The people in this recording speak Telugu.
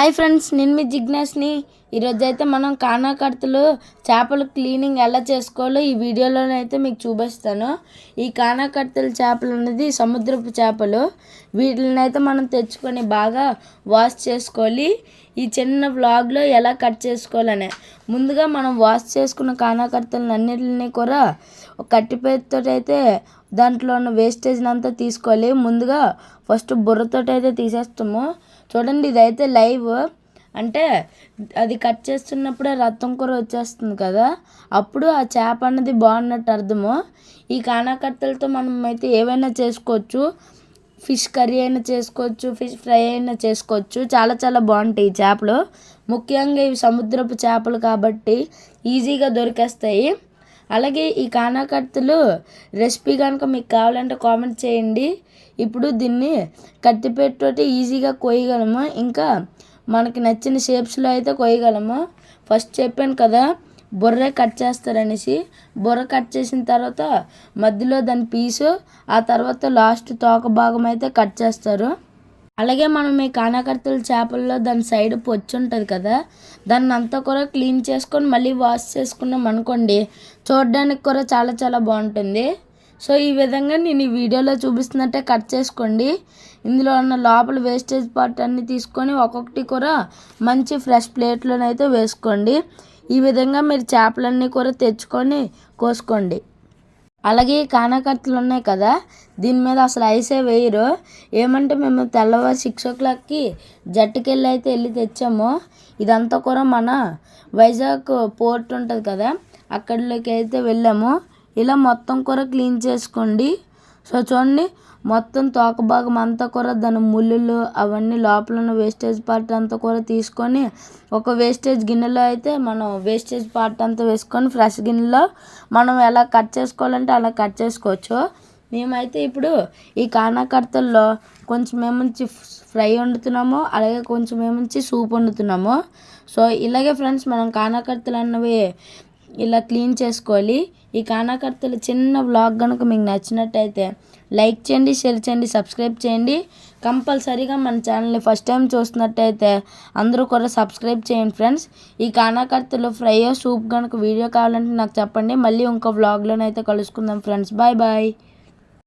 హాయ్ ఫ్రెండ్స్ నేను మీ జిజ్ఞాస్ని. ఈరోజు అయితే మనం కానాకర్తలు చేపలు క్లీనింగ్ ఎలా చేసుకోవాలో ఈ వీడియోలోనైతే మీకు చూపిస్తాను. ఈ కానాకర్తల చేపలు అనేది సముద్రపు చేపలు. వీటిని అయితే మనం తెచ్చుకొని బాగా వాష్ చేసుకోవాలి. ఈ చిన్న వ్లాగ్లో ఎలా కట్ చేసుకోవాలనే. ముందుగా మనం వాష్ చేసుకున్న కానాకర్తలను అన్నిటిని కూడా కట్టిపేతో అయితే దాంట్లో ఉన్న వేస్టేజ్ని అంతా తీసుకోవాలి. ముందుగా ఫస్ట్ బుర్రతో అయితే తీసేస్తాము. చూడండి ఇదైతే లైవ్ అంటే అది కట్ చేస్తున్నప్పుడే రక్తం కూర వచ్చేస్తుంది కదా. అప్పుడు ఆ చేప అన్నది బాగున్నట్టు అర్థము. ఈ కానాకత్తలతో మనం అయితే ఏవైనా చేసుకోవచ్చు. ఫిష్ కర్రీ అయినా చేసుకోవచ్చు ఫిష్ ఫ్రై అయినా చేసుకోవచ్చు. చాలా చాలా బాగుంటాయి ఈ చేపలు. ముఖ్యంగా ఇవి సముద్రపు చేపలు కాబట్టి ఈజీగా దొరికేస్తాయి. అలాగే ఈ కానాకత్తులు రెసిపీ కనుక మీకు కావాలంటే కామెంట్ చేయండి. ఇప్పుడు దీన్ని కత్తిపెట్టి ఈజీగా కొయ్యగలము. ఇంకా మనకి నచ్చిన షేప్స్లో అయితే కొయ్యగలము. ఫస్ట్ చెప్పాను కదా బుర్ర కట్ చేస్తారనేసి. బుర్ర కట్ చేసిన తర్వాత మధ్యలో దాని పీసు ఆ తర్వాత లాస్ట్ తోక భాగం అయితే కట్ చేస్తారు. అలాగే మనం ఈ కానాకర్తల చేపల్లో దాని సైడ్ పొచ్చు ఉంటుంది కదా దాన్ని అంతా కూడా క్లీన్ చేసుకొని మళ్ళీ వాష్ చేసుకున్నాం అనుకోండి చూడడానికి కూడా చాలా చాలా బాగుంటుంది. సో ఈ విధంగా నేను ఈ వీడియోలో చూపిస్తున్నట్టే కట్ చేసుకోండి. ఇందులో ఉన్న లోపల వేస్టేజ్ పార్ట్ అన్నీ తీసుకొని ఒక్కొక్కటి కూడా మంచి ఫ్రెష్ ప్లేట్లోనైతే వేసుకోండి. ఈ విధంగా మీరు చేపలన్నీ కూడా తెచ్చుకొని కోసుకోండి. అలాగే కానకట్లు ఉన్నాయి కదా దీని మీద అసలు ఐసే వేయరు. ఏమంటే మేము తెల్లవారు సిక్స్ ఓ క్లాక్కి జట్టుకెళ్ళి అయితే వెళ్ళి తెచ్చాము. ఇదంతా కూడా మన వైజాగ్ పోర్ట్ ఉంటుంది కదా అక్కడిలోకి అయితే వెళ్ళాము. ఇలా మొత్తం కూడా క్లీన్ చేసుకోండి. సో చూడండి మొత్తం తోక భాగం అంతా కూడా దాని ముళ్ళులు అవన్నీ లోపల ఉన్న వేస్టేజ్ పార్ట్ అంతా కూడా తీసుకొని ఒక వేస్టేజ్ గిన్నెలో అయితే మనం వేస్టేజ్ పార్ట్ అంతా వేసుకొని ఫ్రెష్ గిన్నెలో మనం ఎలా కట్ చేసుకోవాలంటే అలా కట్ చేసుకోవచ్చు. మేమైతే ఇప్పుడు ఈ కానాకర్తల్లో కొంచెం ఏమంచి ఫ్రై వండుతున్నాము అలాగే కొంచెం ఏమంచి సూప్ వండుతున్నాము. సో ఇలాగే ఫ్రెండ్స్ మనం కానాకర్తలు అన్నవి ఇలా క్లీన్ చేసుకోవాలి. ఈ కానాకర్తలు చిన్న వ్లాగ్ కనుక మీకు నచ్చినట్టయితే లైక్ చేయండి షేర్ చేయండి సబ్స్క్రైబ్ చేయండి. కంపల్సరీగా మన ఛానల్ని ఫస్ట్ టైం చూస్తున్నట్టయితే అందరూ కూడా సబ్స్క్రైబ్ చేయండి ఫ్రెండ్స్. ఈ కానాకర్తలు ఫ్రై సూప్ కనుక వీడియో కావాలంటే నాకు చెప్పండి. మళ్ళీ ఇంకో వ్లాగ్లోనైతే కలుసుకుందాం ఫ్రెండ్స్. Bye bye.